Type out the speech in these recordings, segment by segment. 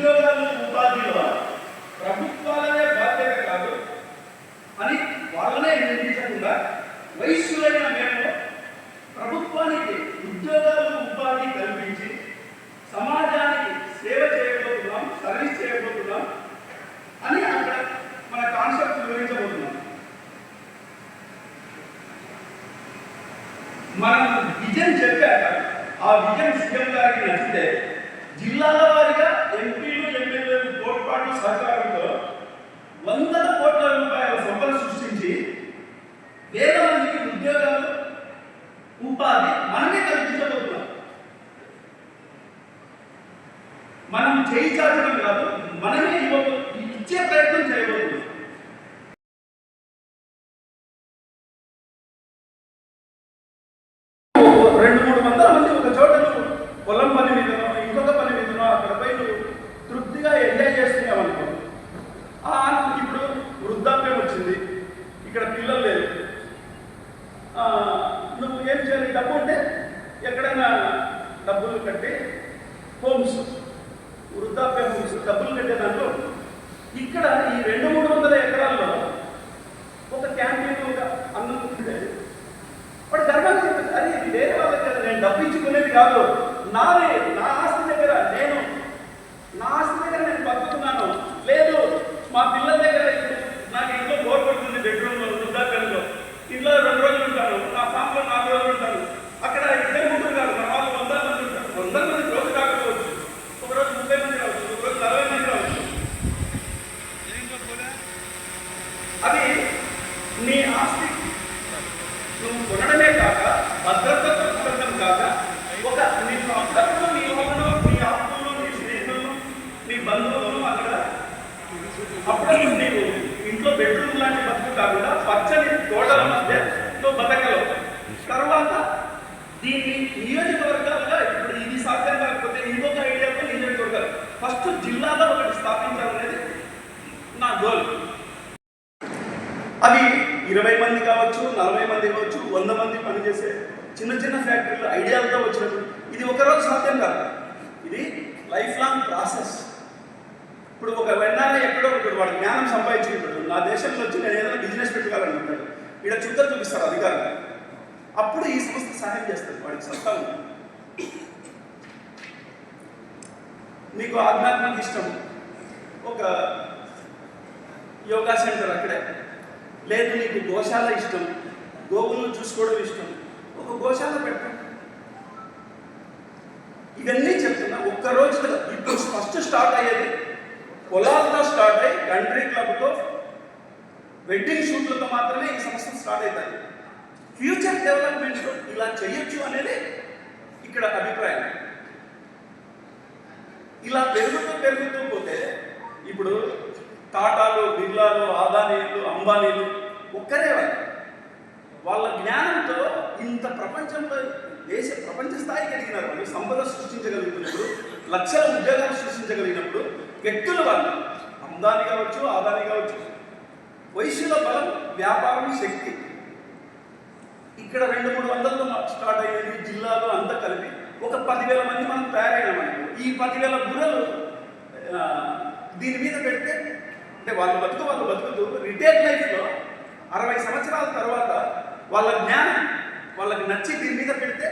ఉద్యోగాలు ఉపాధిలో ప్రభుత్వాలనే బాధ్యత కాదు. అని వాళ్ళనే నిర్మించకుండా వయస్సులైన మేము ప్రభుత్వానికి ఉద్యోగాలు ఉపాధి కల్పించి సమాజానికి సేవ చేయబోతున్నాం సర్వీస్ చేయబోతున్నాం అని అక్కడ మన కాన్సెప్ట్ వివరించబోతున్నాం. మనం విజన్ చెప్పాక ఆ విజన్ సీఎం గారికి నచ్చితే జిల్లాల వారీగా ఎంపీలు ఎమ్మెల్యేలు తోడ్పాటు సహకారంతో వందల కోట్ల రూపాయల సంపద సృష్టించి వేల మందికి ఉద్యోగాలు ఉపాధి మనమే కల్పించబోతున్నాం మనం చేయి చాచడం కాదు మనమే ఇవ్వబో ఇచ్చే ప్రయత్నం చేయబోతున్నాం రెండు మూడు వందల మంది ఒక చోట నువ్వు పొలం పని మీదనో ఇంకొక పని మీదనో అక్కడ పోయి నువ్వు తృప్తిగా ఎంజాయ్ చేస్తున్నావు అనుకో ఆ ఆనందం ఇప్పుడు వృద్ధాప్యం వచ్చింది ఇక్కడ పిల్లలు లేరు. నువ్వు ఏం చేయాలి? డబ్బు ఉంటే ఎక్కడైనా డబ్బులు కట్టి హోమ్స్ వృద్ధాప్య హోమ్స్ డబ్బులు కట్టే దాంట్లో ఇక్కడ ఈ రెండు మూడు వందల ఎకరాల్లో ఒక క్యాంటీన్ ఒక అన్నం ఉంటే వాడు గర్వంగా చెప్తుంది అది ఇది వేరే వాళ్ళకి నేను డబ్బు ఇచ్చుకునేది కాదు. నాదే నా ఆస్తి దగ్గర నేను నా ఆస్తి దగ్గర నేను బతుకుతున్నాను లేదు మా పిల్లల దగ్గర ఇప్పుడు నాకు ఇంట్లో బోర్ పడుతుంది బెడ్రూమ్లో వృద్ధాప్యంలో ఇంట్లో రెండు రోజులు ఉంటాను నా ఫామ్లో నాలుగు రోజులు ఉంటాను అక్కడ ఇద్దరు ముగ్గురు కాదు మన వాళ్ళు వందల మంది ఉంటారు వందల మంది రోజు కాకపోవచ్చు ఒక రోజు ముప్పై మంది రావచ్చు ఒక రోజు నలభై మంది రావచ్చు అది నీ ఆస్తి నువ్వు కొనడమే కాక భద్రతతో కూడటం కాక ఒక నీ అక్కడలో నీ యువకులు నీ ఆత్మలు నీ స్నేహితులు నీ బంధువులు అక్కడ అప్పుడప్పుడు నీవు ఇంట్లో బెడ్రూమ్ లాంటి బతుకు కాకుండా పచ్చని తోటల మధ్య నువ్వు తర్వాత దీన్ని నియోజకవర్గాలుగా ఇప్పుడు ఇది సాధ్యం కాకపోతే ఇంకొక ఐడియాతో నియోజకవర్గాలు ఫస్ట్ జిల్లాలో ఒకటి స్థాపించాలనేది నా గోల్. అవి ఇరవై మంది కావచ్చు నలభై మంది కావచ్చు వంద మంది పనిచేసే చిన్న చిన్న ఫ్యాక్టరీలు ఐడియాలతో వచ్చినప్పుడు ఇది ఒకరోజు సాధ్యం కాదు. ఇది లైఫ్ లాంగ్ ప్రాసెస్ ఇప్పుడు ఒక వెన్నారే ఎక్కడో ఒకటి వాడు జ్ఞానం సంపాదించుకుంటాడు నా దేశంలో వచ్చి నేను ఏదైనా బిజినెస్ పెట్టుకోవాలనుకుంటాడు. ఇక్కడ చుక్కలు చూపిస్తారు అధికారులు. అప్పుడు ఈ సంస్థ సహాయం చేస్తారు వాడికి సత్తా నీకు ఆధ్యాత్మిక ఇష్టం. ఒక యోగా సెంటర్ అక్కడే. లేదు నీకు గోశాల ఇష్టం. గోవులను చూసుకోవడం ఇష్టం. ఒక గోశాల పెట్టు ఇవన్నీ చెప్తున్నా ఒక్క రోజులో ఇప్పుడు ఫస్ట్ స్టార్ట్ అయ్యేది. పొలాలతో స్టార్ట్ అయ్యి కంట్రీ క్లబ్తో వెడ్డింగ్ షూట్లతో మాత్రమే ఈ సమస్యలు స్టార్ట్ అవుతాయి. ఫ్యూచర్ డెవలప్మెంట్ ఇలా చేయొచ్చు అనేది ఇక్కడ అభిప్రాయం. ఇలా పెరుగుతూ పెరుగుతూ పోతే ఇప్పుడు టాటాలు బిర్లాలు ఆదానీలు అంబానీలు ఒక్కరే వాళ్ళ. జ్ఞానంతో ఇంత ప్రపంచంలో దేశ ప్రపంచ స్థాయికి ఎదిగినారు వాళ్ళు. సంపద సృష్టించగలిగినప్పుడు లక్షల ఉద్యోగాలు సృష్టించగలిగినప్పుడు వ్యక్తులు వాళ్ళు. అందాని కావచ్చు ఆదాని కావచ్చు వయసుల బలం వ్యాపారం శక్తి. ఇక్కడ రెండు మూడు వందలతో స్టార్ట్ అయ్యేది జిల్లాలో అంతా కలిపి ఒక పదివేల మంది మనం తయారైనామనుకో ఈ పదివేల బుర్రలు దీని మీద పెడితే అంటే వాళ్ళు బతుకు వాళ్ళు బతుకుతూ రిటైర్ లైఫ్లో అరవై సంవత్సరాల తర్వాత వాళ్ళ జ్ఞానం వాళ్ళకి నచ్చి దీని మీద పెడితే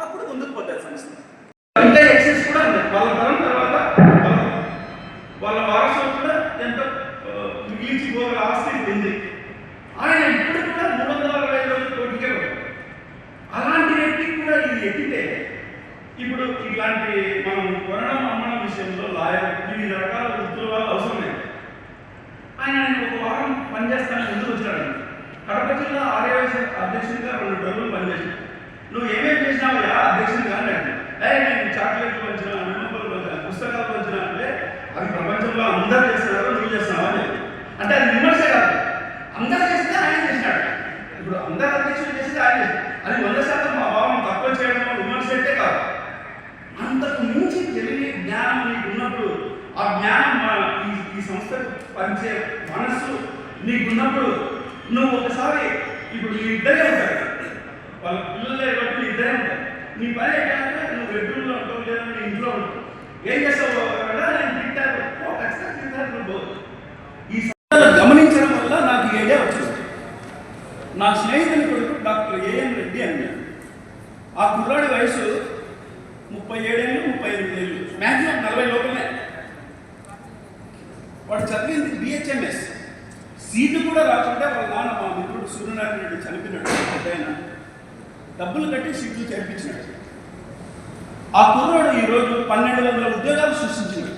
అప్పుడు ముందుకు పోతారు సంస్థ. ఎక్సెస్ కూడా వాళ్ళ తరం తర్వాత వాళ్ళ- వాళ్ళ వారసులు కూడా ఎంత ఆ, మిగిలిచిపోగల ఆస్తి ఉంది. ఆయన ఇప్పుడు కూడా మూడు వందల అరవై రోజులు కోటికే అలాంటి వ్యక్తికి కూడా ఇది ఎక్కితే ఇప్పుడు ఇట్లాంటి మనం కొనడం అమ్మడం విషయంలో లాయర్ వివిధ రకాల వృత్తుల వల్ల అవసరం లేదు. ఆయన ఒక వారం పనిచేస్తానని ఎందుకు వచ్చాడు? కడప జిల్లా ఆర్యవైశ్య అధ్యక్షుడిగా రెండు డబ్బులు పనిచేశాడు నువ్వు ఏమేమి చేసినావయ్యా అధ్యక్షుడిగా అని అంటే ఏ నేను చాక్లెట్లు పంచిన మిమ్మల్ని పంచిన పుస్తకాలు పంచిన అంటే అది ప్రపంచంలో అందరూ చేస్తున్నారు నువ్వు చేస్తున్నావా లేదు అంటే అది విమర్శ కాదు. అందరు చేస్తే ఆయన చేసినాడు. ఇప్పుడు అందరు అధ్యక్షులు చేస్తే ఆయన అది వంద శాతం మా భావం తక్కువ చేయడం విమర్శ అంటే కాదు. అంతకు మించి తెలివి జ్ఞానం నీకు ఉన్నప్పుడు ఆ జ్ఞానం మా ఈ ఈ సంస్థకు పంచే మనస్సు నీకున్నప్పుడు నువ్వు ఒకసారి ఇప్పుడు నీ ఇద్దరే ఉంటారు. వాళ్ళ పిల్లలే కాబట్టి నీ ఇద్దరే ఉంటారు. నీ పని ఏంటంటే నువ్వు బెడ్రూమ్లో ఉంటావు లేదా నీ ఇంట్లో ఉంటావు. ఏం చేస్తావు? నేను తింటాను ఖచ్చితంగా తింటాను నువ్వు ఈ సందర్భాలు గమనించడం వల్ల నాకు ఈ ఐడియా వచ్చింది నా స్నేహితుని కొడుకు డాక్టర్ ఏఎన్ రెడ్డి అన్నాడు. ఆ కుర్రాడి వయసు ముప్పై ఏడేళ్ళు ముప్పై ఎనిమిది ఏళ్ళు మ్యాక్సిమం నలభై లోపలే. వాడు చదివింది బిహెచ్ఎంఎస్ సీటు కూడా రాకుండా వాళ్ళ నాన్న మా మిత్రుడు సూర్యనారాయణ రెడ్డి చనిపోయినాడు. ఆయన. డబ్బులు కట్టి సీట్లు చనిపించినాడు ఆ కుర్రాడు ఈరోజు పన్నెండు వందల ఉద్యోగాలు సృష్టించినాడు.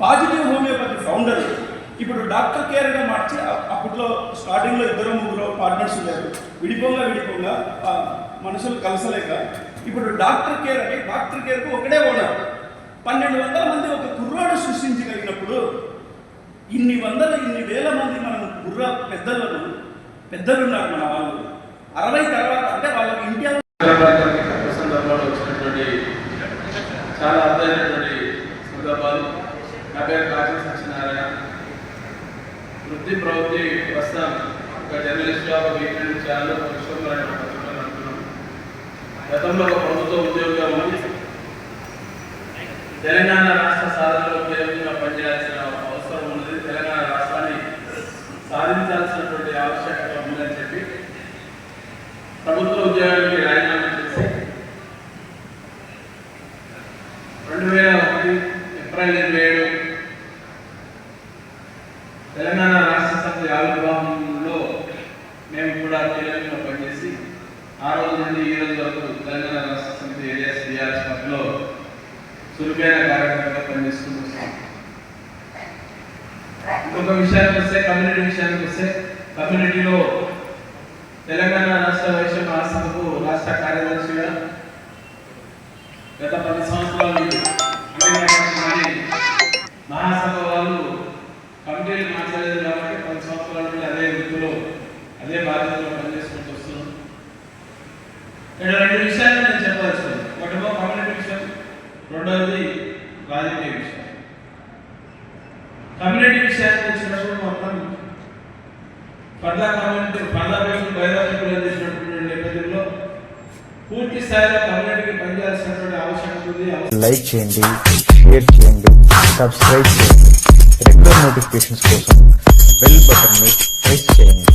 Positive homeopathy founder. ఇప్పుడు డాక్టర్ కేర్గా మార్చి అప్పట్లో స్టార్టింగ్లో ఇద్దరు ముగ్గురు పార్ట్నర్స్ ఉన్నారు. విడిపోగా విడిపోగా మనుషులు కలసలేక ఇప్పుడు డాక్టర్ కేర్ అంటే డాక్టర్ కేర్కు ఒకడే ఓనర్. పన్నెండు వందల మంది ఒక కుర్రాడు సృష్టించగలిగినప్పుడు ఇన్ని వందల ఇన్ని వేల మంది మనం కుర్ర పెద్దలను పెద్దలున్నారు మన వాళ్ళు. అరవై తర్వాత అంటే వాళ్ళకి ఇండియా సందర్భంలో వచ్చినటువంటి చాలా అర్థమైనటువంటి సందర్భాలు. నా పేరు కాజీ సత్యనారాయణ. వృత్తి ప్రవృత్తి ప్రస్తుతం ఒక జర్నలిస్ట్గా ఒక వీకెండ్ ఛానల్ ఒక విశ్వకరమైన పత్రికలు గతంలో ఒక ప్రభుత్వ ఉద్యోగంగా ఉంది తెలంగాణ రాష్ట్ర సాధనలో కీలకంగా పనిచేయాల్సిన అవసరం ఉన్నది తెలంగాణ రాష్ట్రాన్ని సాధించాల్సినటువంటి ఆవశ్యకత ఉందని చెప్పి ప్రభుత్వ ఉద్యోగానికి రాజీనామా చేసి రెండు వేల ఒకటి ఏప్రిల్ ఇరవై ఏడు తెలంగాణ రాష్ట్ర సమితి ఆవిర్భావంలో మేము కూడా కీలకంగా పనిచేసి ఆ రోజు నుండి ఈ రోజు వరకు తెలంగాణ రాష్ట్ర సమితి ఏరియాస్ బీఆర్ఎస్ పార్టీలో చురుకైన కార్యక్రమంగా పనిచేస్తూ వస్తాం ఇంకొక విషయానికి వస్తే కమ్యూనిటీ విషయానికి వస్తే కమ్యూనిటీలో తెలంగాణ రాష్ట్ర వైశ్య మహాసభకు రాష్ట్ర కార్యదర్శిగా గత పది సంవత్సరాల నుండి ఉండినటువంటి మహాసభ వాళ్ళు కమిటీలు మార్చలేదు కాబట్టి పది సంవత్సరాల నుండి అదే వృత్తిలో అదే బాధ్యతలో పనిచేసుకుంటూ వస్తున్నాం. ఇక్కడ రెండు విషయాలు నేను చెప్పవచ్చు ఒకటేమో కమ్యూనిటీ విషయం రెండవది రాజకీయ విషయం. కమ్యూనిటీ విషయాన్ని వచ్చినప్పుడు మొత్తం పర్లా కమ్యూనిటీ పర్లా పేరు బైరాజకులు చేసినటువంటి నేపథ్యంలో పూర్తి స్థాయిలో కమ్యూనిటీకి పనిచేయాల్సినటువంటి ఆవశ్యకత ఉంది లైక్ చేయండి షేర్ చేయండి సబ్స్క్రైబ్ చేయండి. రెగ్యులర్ నోటిఫికేషన్స్ కోసం బెల్ బటన్ని ప్రెస్ చేయండి.